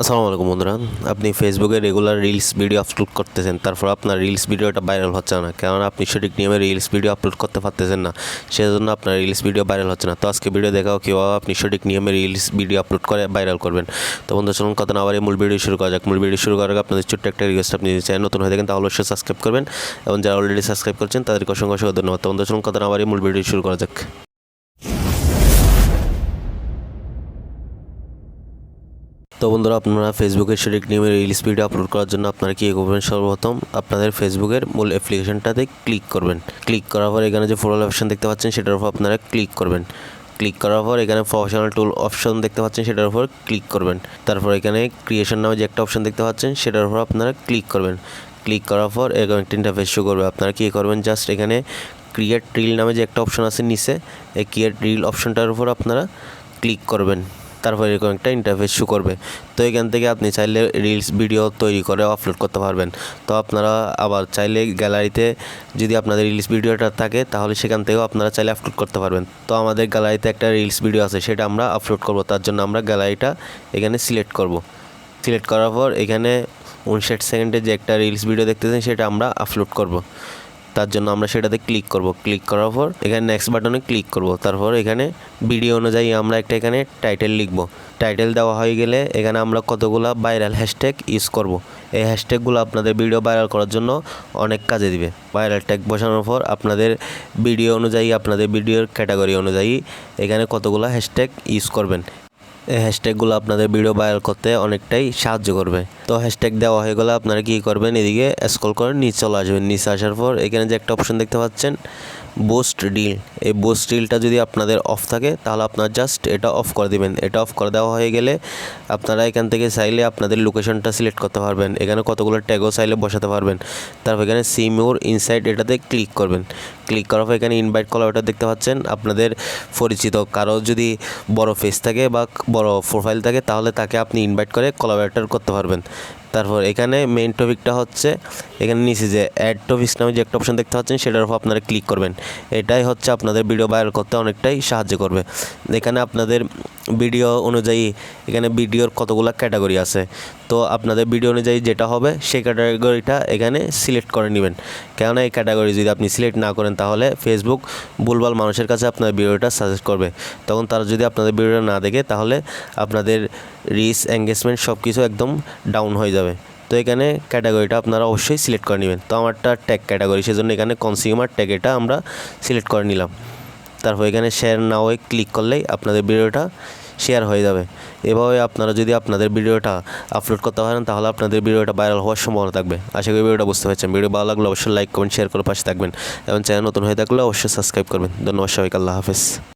আসসালামু আলাইকুম বন্ধুরা। আপনি ফেসবুকে রেগুলার রিলস ভিডিও আপলোড করতেছেন, তারপর আপনার রিলস ভিডিওটা ভাইরাল হচ্ছে না। কেননা আপনি সঠিক নিয়মে রিলস ভিডিও আপলোড করতে পারতেছেন না। সেজন্য আপনার রিলস ভিডিও ভাইরাল হচ্ছে না। তো আজকে ভিডিও দেখাও কীভাবে আপনি সঠিক নিয়মে রিলস ভিডিও আপলোড করে ভাইরাল করবেন। তো বন্ধু চলুন কথা না আবার মূল ভিডিও শুরু করা যাক। মূল ভিডিও শুরু করার আগে আপনাদের ছোট্ট একটা রিকোয়েস্ট আপনি যদি চ্যানেল নতুন হয়ে থাকেন তাহলে অবশ্যই সাবস্ক্রাইব করবেন এবং যারা অলরেডি সাবস্ক্রাইব করছেন তাদেরকে অসংখ্য অসংখ্য ধন্যবাদ। তো বন্ধু চলুন কথা না আবার মূল ভিডিও শুরু করা যাক। তো বন্ধুরা, আপনারা ফেসবুকের সঠিক নিয়মে রিলস ভিডিও আপলোড করার জন্য আপনারা কী করবেন? সর্বপ্রথম আপনাদের ফেসবুকের মূল অ্যাপ্লিকেশনটাতে ক্লিক করবেন। ক্লিক করার পর এখানে যে ফোরাল অপশন দেখতে পাচ্ছেন, সেটার উপর আপনারা ক্লিক করবেন। ক্লিক করার পর এখানে প্রফেশনাল টুল অপশন দেখতে পাচ্ছেন, সেটার উপর ক্লিক করবেন। তারপর এখানে ক্রিয়েশন নামে যে একটা অপশন দেখতে পাচ্ছেন, সেটার উপর আপনারা ক্লিক করবেন। ক্লিক করার পর এরকম একটা ইন্টারফেস শো করবে। আপনারা কী করবেন? জাস্ট এখানে ক্রিয়েট রিল নামে যে একটা অপশন আছে নিচে, এই ক্রিয়েট রিল অপশনটার উপর আপনারা ক্লিক করবেন। তারপর এরকম একটা ইন্টারফেস শো করবে। তো এখান থেকে আপনি চাইলে রিলস ভিডিও তৈরি করে আপলোড করতে পারবেন। তো আপনারা আবার চাইলে গ্যালারিতে যদি আপনাদের রিলস ভিডিওটা থাকে, তাহলে সেখান থেকেও আপনারা চাইলে আপলোড করতে পারবেন। তো আমাদের গ্যালারিতে একটা রিলস ভিডিও আছে, সেটা আমরা আপলোড করব। তার জন্য আমরা গ্যালারিটা এখানে সিলেক্ট করব। সিলেক্ট করার পর এখানে উনষাট সেকেন্ডে যে একটা রিলস ভিডিও দেখতেছেন, সেটা আমরা আপলোড করব। তার জন্য আমরা সেটাতে ক্লিক করব। ক্লিক করার পর এখানে নেক্সট বাটনে ক্লিক করব। তারপর এখানে ভিডিও অনুযায়ী আমরা একটা এখানে টাইটেল লিখব। টাইটেল দেওয়া হয়ে গেলে এখানে আমরা কতগুলো ভাইরাল হ্যাশট্যাগ ইউজ করব। এই হ্যাশট্যাগুলো আপনাদের ভিডিও ভাইরাল করার জন্য অনেক কাজে দিবে। ভাইরাল ট্যাগ বসানোর পর আপনাদের ভিডিও অনুযায়ী, আপনাদের ভিডিওর ক্যাটাগরি অনুযায়ী এখানে কতগুলো হ্যাশট্যাগ ইউজ করবেন। এই হ্যাশট্যাগুলো আপনাদের ভিডিও ভাইরাল করতে অনেকটাই সাহায্য করবে। তো হ্যাশট্যাগ দেওয়া হয়ে গেলে আপনারা কী করবেন? এদিকে স্ক্রল করে নিচে চলে আসবেন। নিচে আসার পর এখানে যে একটা অপশন দেখতে পাচ্ছেন বুস্ট ডিল এই বুস্ট ডিলটা যদি আপনাদের অফ থাকে, তাহলে আপনার জাস্ট এটা অফ করে দিবেন। এটা অফ করে দেওয়া হয়ে গেলে আপনারা এখান থেকে চাইলে আপনাদের লোকেশনটা সিলেক্ট করতে পারবেন। এখানে কতগুলো ট্যাগও চাইলে বসাতে পারবেন। তারপর এখানে সিমিউর ইনসাইড এটাতে ক্লিক করবেন। ক্লিক করার পর এখানে ইনভাইট কলা ওটা দেখতে পাচ্ছেন। আপনাদের পরিচিত। কারও যদি বড় ফেস থাকে বা বড় প্রোফাইল থাকে, তাহলে তাকে আপনি ইনভাইট করে কোলাবরেটর করতে পারবেন। তারপর এখানে মেইন টপিকটা হচ্ছে, এখানে নিচে যে অ্যাড টপিক্স নামে যে একটা অপশন দেখতে পাচ্ছেন, সেটার উপর আপনারা ক্লিক করবেন। এটাই হচ্ছে আপনাদের ভিডিও ভাইরাল করতে অনেকটাই সাহায্য করবে। এখানে আপনাদের ভিডিও অনুযায়ী এখানে ভিডিওর কতগুলো ক্যাটাগরি আছে। তো আপনাদের ভিডিও অনুযায়ী যেটা হবে, সেই ক্যাটাগরিটা এখানে সিলেক্ট করে নেবেন। কেননা এই ক্যাটাগরি যদি আপনি সিলেক্ট না করেন, তাহলে ফেসবুক ভুলভাল মানুষের কাছে আপনার ভিডিওটা সাজেস্ট করবে। তখন তারা যদি আপনাদের ভিডিওটা না দেখে, তাহলে আপনাদের রিচ এঙ্গেজমেন্ট সব কিছু একদম ডাউন হয়ে যাবে। তো এখানে ক্যাটাগরিটা আপনারা অবশ্যই সিলেক্ট করে নেবেন। তো আমারটা ট্যাগ ক্যাটাগরি, সেজন্য এখানে কনজিউমার ট্যাগ এটা আমরা সিলেক্ট করে নিলাম। তারপর এখানে শেয়ার না হয়ে ক্লিক করলেই আপনাদের ভিডিওটা শেয়ার হয়ে যাবে। এভাবে আপনারা যদি আপনাদের ভিডিওটা আপলোড করতে পারেন, তাহলে আপনাদের ভিডিওটা ভাইরাল হওয়ার সম্ভাবনা থাকবে। আশা করি ভিডিওটা বুঝতে পারছেন। ভিডিও ভালো লাগলে অবশ্যই লাইক কমেন্ট শেয়ার করে পাশে থাকবেন। এবং চ্যানেল নতুন হয়ে থাকলে অবশ্যই সাবস্ক্রাইব করবেন। ধন্যবাদ সবাইকে। আল্লাহ হাফেজ।